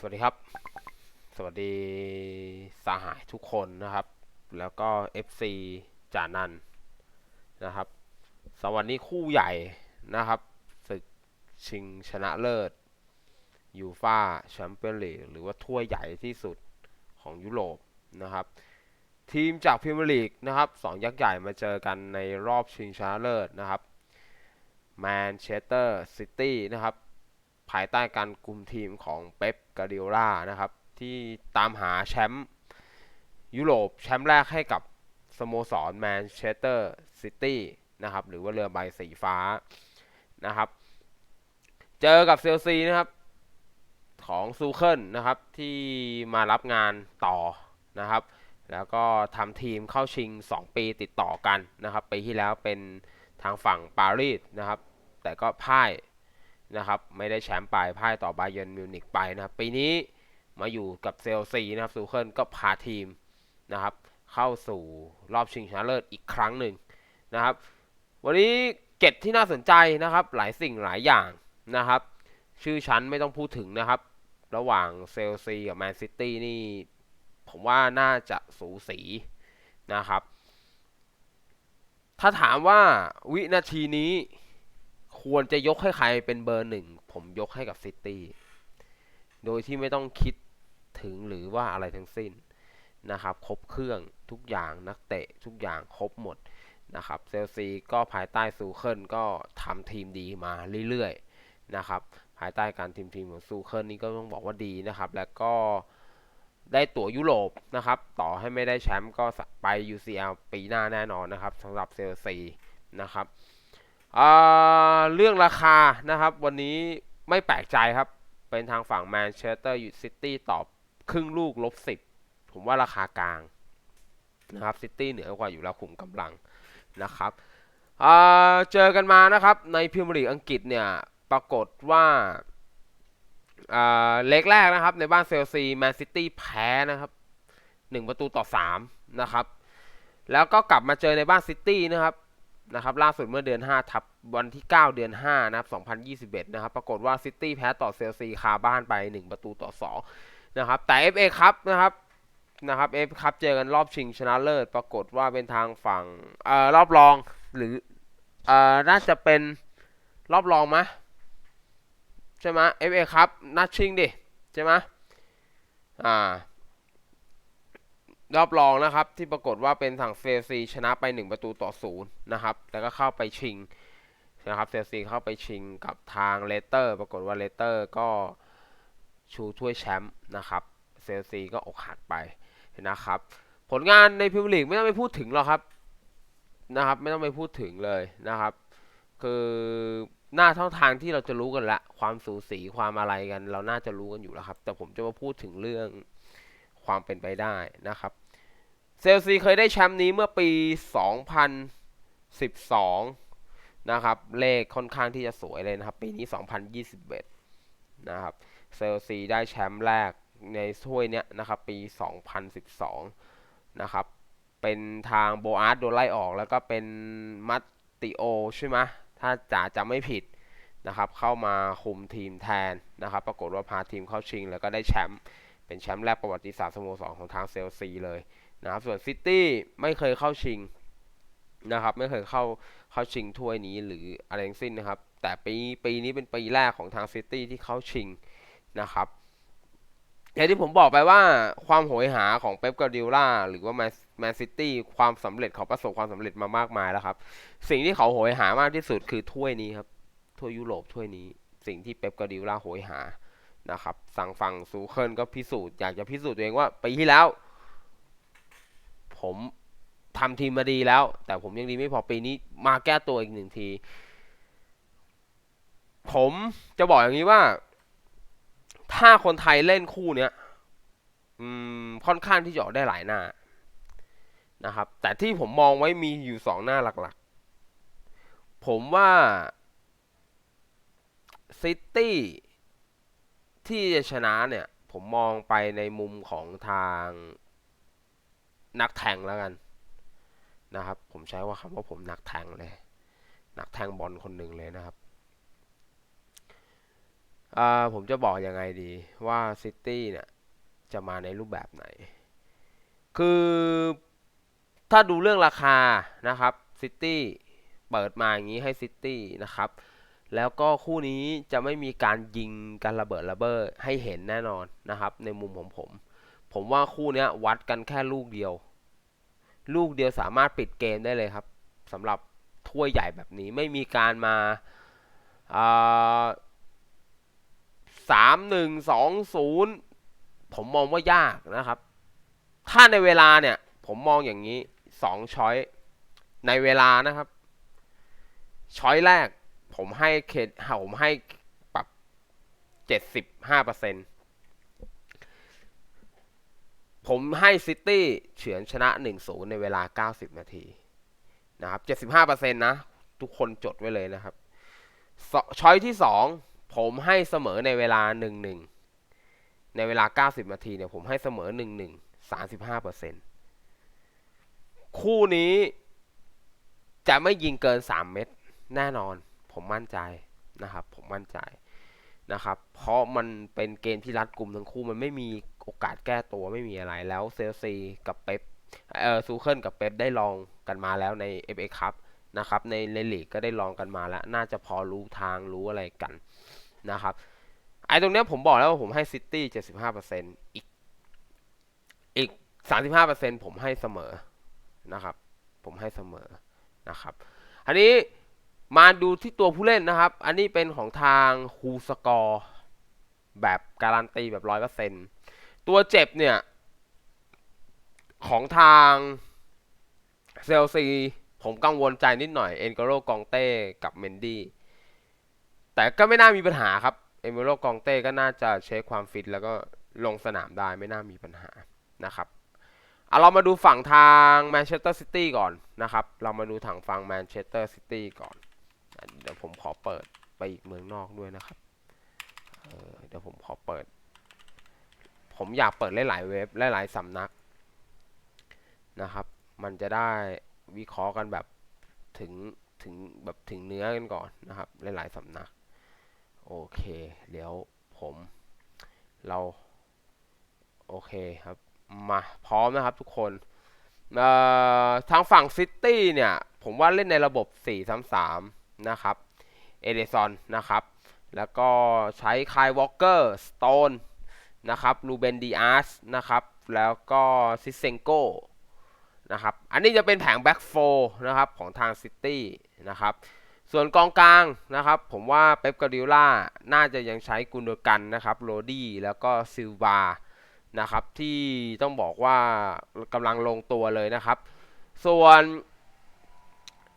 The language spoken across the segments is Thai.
สวัสดีครับ สวัสดีสหายทุกคนนะครับ แล้วก็ FC จานันนะครับ สวันนี้คู่ใหญ่นะครับศึกชิงชนะเลิศยูฟาแชมเปี้ยนลีกหรือว่าถ้วยใหญ่ที่สุดของยุโรปนะครับ ทีมจากพรีเมียร์ลีกนะครับสองยักษ์ใหญ่มาเจอกันในรอบชิงชนะเลิศนะครับแมนเชสเตอร์ซิตี้นะครับภายใต้การกุมทีมของเป๊ป กาดิโอล่านะครับ ที่ตามหาแชมป์ยุโรปแชมป์แรกให้กับสโมสรแมนเชสเตอร์ซิตี้นะครับ หรือว่าเรือใบสีฟ้านะครับ เจอกับเซลซีนะครับของซูเคิลนะครับที่มารับงานต่อนะครับ แล้วก็ทำทีมเข้าชิง 2 ปีติดต่อกันนะครับปีที่แล้วเป็นทางฝั่งปารีสนะครับ แต่ก็พ่าย นะครับไม่ได้แชมป์ไปพ่ายต่อบาเยิร์นมิวนิกไปนะครับปีนี้มาอยู่กับเซลซีนะครับซูเคิลก็พาทีมนะครับเข้าสู่รอบชิงชนะเลิศอีกครั้งหนึ่งนะครับ วันนี้เกตที่น่าสนใจนะครับ หลายสิ่งหลายอย่างนะครับ ชื่อชั้นไม่ต้องพูดถึงนะครับ ระหว่างเซลซีกับแมนซิตี้นี่ ผมว่าน่าจะสูสีนะครับ ถ้าถามว่าวินาทีนี้ ควรจะยกให้ใครเป็นเบอร์หนึ่ง ผมยกให้กับซิตี้ โดยที่ไม่ต้องคิดถึงหรือว่าอะไรทั้งสิ้นนะครับ ครบเครื่องทุกอย่างนักเตะทุกอย่างครบหมดนะครับเซลซีก็ภายใต้ซูเคิลก็ทำทีมดีมาเรื่อยๆนะครับ ภายใต้การทีมทีมของซูเคิลนี่ก็ต้องบอกว่าดีนะครับ แล้วก็ได้ตั๋วยุโรปนะครับ ต่อให้ไม่ได้แชมป์ก็ไป UCL ปีหน้าแน่นอนนะครับสำหรับเซลซีนะครับ เรื่องราคานะครับ วันนี้ไม่แปลกใจครับ เป็นทางฝั่งแมนเชสเตอร์ยูซิตี้ตอบครึ่งลูกลบสิบผมว่าราคากลางนะครับซิตี้เหนือกว่าอยู่แล้วขุมกำลังนะครับเจอกันมานะครับในพรีเมียร์ลีกอังกฤษเนี่ยปรากฏว่าเล็กแรกนะครับ ในบ้านเซลซีแมนซิตี้แพ้นะครับหนึ่งประตูต่อสามนะครับ แล้วก็กลับมาเจอในบ้านซิตี้นะครับ นะครับล่าสุดเมื่อเดือน 5 ทับวันที่ 9 เดือน 5 นะครับ 2021 นะครับ ปรากฏว่าซิตี้แพ้ต่อเซลซีคาบ้านไป 1 ประตูต่อ 2 นะครับ แต่ FA ครับนะครับนะครับ FA ครับเจอกันรอบชิงชนะเลิศ ปรากฏว่าเป็นทางฝั่งเอ่อรอบรองหรือเอ่อน่าจะเป็นรอบรองมะใช่ไหม FA ครับนัดชิงดิ ใช่ไหมอ่า รอบรองนะครับ ที่ปรากฏว่าเป็นทางเซลซีชนะไป 1 ประตูต่อศูนย์นะครับ แล้วก็เข้าไปชิงนะครับเซลซีเข้าไปชิงกับทางเลสเตอร์ ปรากฏว่าเลสเตอร์ก็ชูถ้วยแชมป์นะครับเซลซีก็อกหักไปนะครับ ผลงานในพรีเมียร์ลีกไม่ต้องไปพูดถึงหรอกครับนะครับ ไม่ต้องไปพูดถึงเลยนะครับ คือหน้าท่องทางที่เราจะรู้กันละ ความสูสีความอะไรกัน เราน่าจะรู้กันอยู่แล้วครับ แต่ผมจะมาพูดถึงเรื่อง ความเป็นไปได้นะครับ เซลซีเคยได้แชมป์นี้เมื่อปี 2012 นะครับ เลขค่อนข้างที่จะสวยเลยนะครับ ปีนี้ 2021 นะครับ เซลซีได้แชมป์แรกในถ้วยเนี้ยนะครับ ปี 2012 นะครับ เป็นทางโบอาร์ตโดนไล่ออกแล้วก็เป็นมัตติโอใช่ไหมถ้าจ๋าจำไม่ผิดนะครับเข้ามาคุมทีมแทนนะครับ ปรากฏว่าพาทีมเข้าชิงแล้วก็ได้แชมป์ เป็นแชมป์แรกประวัติศาสตร์สโมสรของทางเซลซีเลยนะครับส่วนซิตี้ไม่เคยเข้าชิงนะครับไม่เคยเข้าเข้าชิงถ้วยนี้หรืออะไรทั้งสิ้นนะครับ แต่ปีปีนี้เป็นปีแรกของทางซิตี้ที่เข้าชิงนะครับอย่างที่ผมบอกไปว่าความโหยหาของเป๊ปกาดิล่าหรือว่าแมนแมนซิตี้ความสำเร็จเขาประสบความสำเร็จมามากมายแล้วครับ สิ่งที่เขาโหยหามากที่สุดคือถ้วยนี้ครับถ้วยยุโรปถ้วยนี้ สิ่งที่เป๊ปกาดิล่าโหยหา นะครับสั่งฝั่งซูเคิลก็พิสูจน์อยากจะพิสูจน์ตัวเองว่าปีที่แล้ว ผมทำทีมมาดีแล้ว แต่ผมยังดีไม่พอปีนี้มาแก้ตัวอีกหนึ่งที ผมจะบอกอย่างนี้ว่า ถ้าคนไทยเล่นคู่เนี้ยอืมค่อนข้างที่จะออกได้หลายหน้านะครับ แต่ที่ผมมองไว้มีอยู่สองหน้าหลักๆ ผมว่าซิตี้ ที่จะชนะเนี่ย ผมมองไปในมุมของทางนักแทงแล้วกันนะครับ ผมใช้ว่าคำว่าผมนักแทงเลย นักแทงบอลคนหนึ่งเลยนะครับผมจะบอกยังไงดีว่าซิตี้เนี่ยจะมาในรูปแบบไหน คือถ้าดูเรื่องราคานะครับซิตี้เปิดมาอย่างนี้ให้ซิตี้นะครับ แล้วก็คู่นี้จะไม่มีการยิงกันระเบิดระเบ้อให้เห็นแน่นอนนะครับ ในมุมของผม ผมว่าคู่นี้วัดกันแค่ลูกเดียว ลูกเดียวสามารถปิดเกมได้เลยครับสำหรับถ้วยใหญ่แบบนี้ไม่มีการมาสามหนึ่งสองศูนย์ผมมองว่ายากนะครับ ถ้าในเวลาเนี่ย ผมมองอย่างนี้สองช้อยในเวลานะครับช้อยแรก ผมให้เคผมให้ปรับเจ็ดสิบห้าเปอร์เซ็นผมให้ซิตี้เฉือนชนะหนึ่งศูนย์ในเวลาเก้าสิบนาทีนะครับเจ็ดสิบห้าเปอร์เซ็นต์นะ ทุกคนจดไว้เลยนะครับช้อยที่สองผมให้เสมอในเวลาหนึ่งหนึ่งในเวลาเก้าสิบนาทีเนี่ยผมให้เสมอหนึ่งหนึ่งสามสิบห้าเปอร์เซ็นต์คู่นี้จะไม่ยิงเกินสามเม็ดแน่นอน ผมมั่นใจนะครับ ผมมั่นใจนะครับ เพราะมันเป็นเกมที่รัดกลุ่มทั้งคู่มันไม่มีโอกาสแก้ตัวไม่มีอะไรแล้วเซลซีกับเป๊ปเออซูเคิลกับเป๊ปได้ลองกันมาแล้วใน FA คัพนะครับในในลีกก็ได้ลองกันมาแล้ว น่าจะพอรู้ทางรู้อะไรกันนะครับไอ้ตรงเนี้ยผมบอกแล้วว่าผมให้ซิตี้เจ็ดสิบห้าเปอร์เซ็นต์อีกอีกสามสิบห้าเปอร์เซ็นต์ผมให้เสมอนะครับ ผมให้เสมอนะครับอันนี้ มาดูที่ตัวผู้เล่นนะครับ อันนี้เป็นของทางฮูสกอร์แบบการันตีแบบร้อยเปอร์เซ็นต์ตัวเจ็บเนี่ย ของทางเซลซีผมกังวลใจนิดหน่อยเอ็นโกโรกองเต้กับเมนดี้แต่ก็ไม่น่ามีปัญหาครับเอ็นโกโรกองเต้ก็น่าจะเช็คความฟิตแล้วก็ลงสนามได้ไม่น่ามีปัญหานะครับเอาเรามาดูฝั่งทางแมนเชสเตอร์ซิตี้ก่อนนะครับ เรามาดูทางฝั่งแมนเชสเตอร์ซิตี้ก่อน เดี๋ยวผมขอเปิดไปอีกเมืองนอกด้วยนะครับเเดี๋ยวผมขอเปิด ผมอยากเปิดหลายๆเว็บหลายๆสำนักนะครับ มันจะได้วิเคราะห์กันแบบถึงถึงแบบถึงเนื้อกันก่อนนะครับ หลายๆสำนัก โอเค เดี๋ยวผมเราโอเคครับ มาพร้อมนะครับทุกคนทางฝั่งซิตี้เนี่ย ผมว่าเล่นในระบบ 4-3-3 นะครับเอเดซอนนะครับ แล้วก็ใช้คายวอลเกอร์สโตนนะครับลูเบนดีอาร์สนะครับ แล้วก็ซิเซนโกนะครับ อันนี้จะเป็นแผงแบ็กโฟนะครับ ของทางซิตี้นะครับ ส่วนกองกลางนะครับ ผมว่าเป๊ปกาดิล่าน่าจะยังใช้กุนเดกันนะครับโรดี้แล้วก็ซิลวานะครับ ที่ต้องบอกว่ากำลังลงตัวเลยนะครับ ส่วน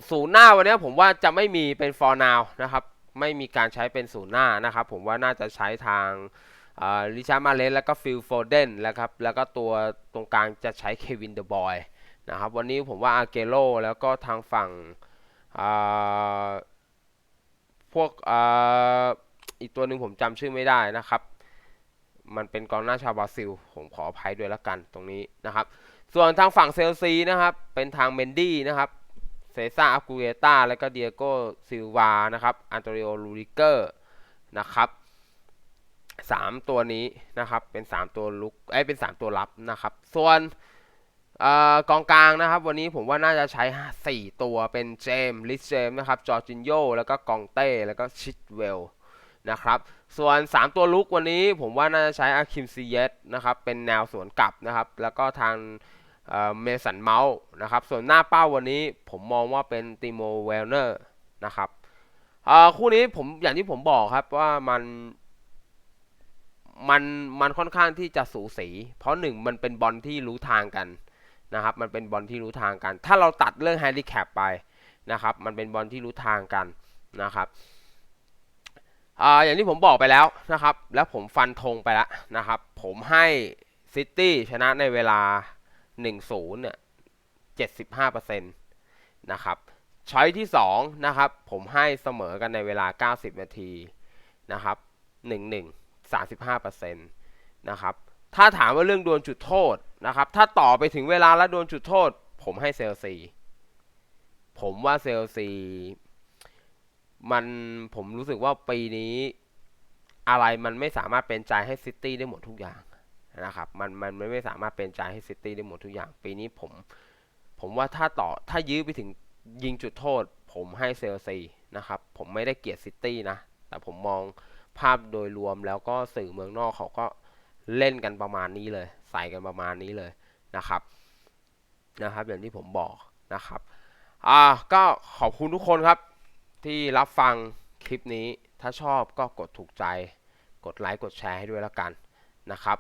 ศูนย์หน้าวันนี้ผมว่าจะไม่มีเป็นฟอร์นาวนะครับ ไม่มีการใช้เป็นศูนย์หน้านะครับ ผมว่าน่าจะใช้ทางลิชาร์มาเลสแล้วก็ฟิลโฟเดนแล้วครับ แล้วก็ตัวตรงกลางจะใช้เควินเดอะบอยนะครับ วันนี้ผมว่าอาเกโรแล้วก็ทางฝั่งพวกออีกตัวหนึ่งผมจำชื่อไม่ได้นะครับ มันเป็นกองหน้าชาวบราซิล ผมขออภัยด้วยล้วกันตรงนี้นะครับ ส่วนทางฝั่งเซลซีนะครับ เป็นทางเมนดี้นะครับ เซซ่าอักูเอต้าแล้วก็เดียโกซิลวานะครับอันโตริโอลูริเกอร์นะครับสามตัวนี้นะครับเป็นสามตัวลุกไอ้เป็นสามตัวรับนะครับส่วนกองกลางนะครับวันนี้ผมว่าน่าจะใช้ 4 ตัวเป็นเจมลิสเจมนะครับจอร์จินโยแล้วก็กองเต้แล้วก็ชิดเวลนะครับส่วน 3 ตัวลุกวันนี้ผมว่าน่าจะใช้อาคิมซีเยสนะครับเป็นแนวสวนกลับนะครับแล้วก็ทาง เมสันเมาส์นะครับ ส่วนหน้าเป้าวันนี้ผมมองว่าเป็นติโมเวลเนอร์นะครับคู่นี้ผมอย่างที่ผมบอกครับว่ามันมันมันค่อนข้างที่จะสูสี เพราะหนึ่งมันเป็นบอลที่รู้ทางกันนะครับ มันเป็นบอลที่รู้ทางกัน ถ้าเราตัดเรื่องแฮนดิแคปไปนะครับ มันเป็นบอลที่รู้ทางกันนะครับออย่างที่ผมบอกไปแล้วนะครับ แล้วผมฟันธงไปแล้วนะครับ ผมให้ซิตี้ชนะในเวลา 1-0เนี่ย75%นะครับช้อยที่2นะครับผมให้เสมอกันในเวลา 90 นาทีนะครับ1-1 35%นะครับถ้าถามว่าเรื่องโดนจุดโทษนะครับถ้าต่อไปถึงเวลาแล้วโดนจุดโทษ ผมให้เซลซีผมว่าเซลซีมันผมรู้สึกว่าปีนี้อะไรมันไม่สามารถเป็นใจให้ซิตี้ได้หมดทุกอย่าง นะครับมันมันไม่สามารถเป็นใจให้ซิตี้ได้หมดทุกอย่างปีนี้ผม ผมว่าถ้าต่อถ้ายื้อไปถึงยิงจุดโทษ ผมให้เซลซีนะครับ ผมไม่ได้เกลียดซิตี้นะ แต่ผมมองภาพโดยรวมแล้วก็สื่อเมืองนอกเขาก็เล่นกันประมาณนี้เลย ใส่กันประมาณนี้เลยนะครับนะครับ อย่างที่ผมบอกนะครับอ่าก็ขอบคุณทุกคนครับ ที่รับฟังคลิปนี้ถ้าชอบก็กดถูกใจ กดไลค์กดแชร์ให้ด้วยแล้วกันนะครับ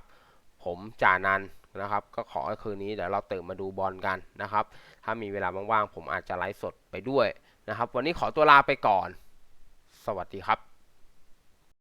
ผมจ่านันนะครับ ก็ขอคืนนี้เดี๋ยวเราตื่นมาดูบอลกันนะครับ ถ้ามีเวลาว่างๆผมอาจจะไลฟ์สดไปด้วยนะครับ วันนี้ขอตัวลาไปก่อน สวัสดีครับ